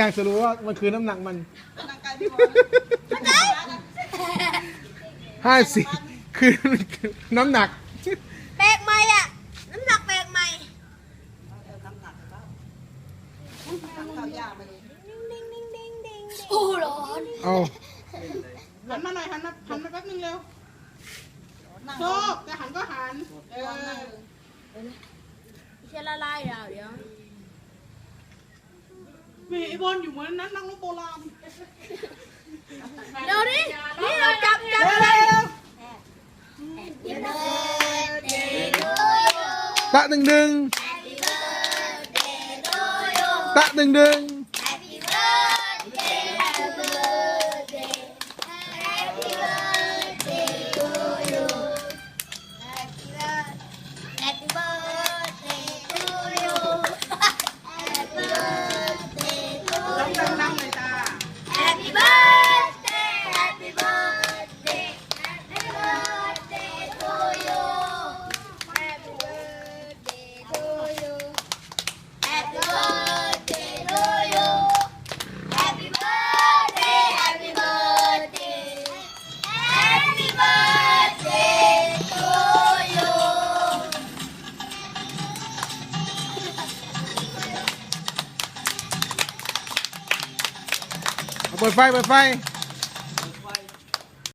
ยังสรุปว่ามันคือน้ำหนักมันร่างกายพี่บอลห้าสิบคือน้ำหนัก แปลกใหม่อะ น้ำหนักแปลกใหม่น้ำหนักเปล่าน้ำข้าวยากไปเลยโอ้ร้อนเอาหันมาหน่อยหันมาหันมาแป๊บนึงเร็วนั่งโชคจะหันก็หัน เออเชละลายเดี๋ยวเดี๋ยว มีไอ้บอลอยู่เหมือนนั้นนักรบโบร เอาเปิดไฟ เปิดไฟ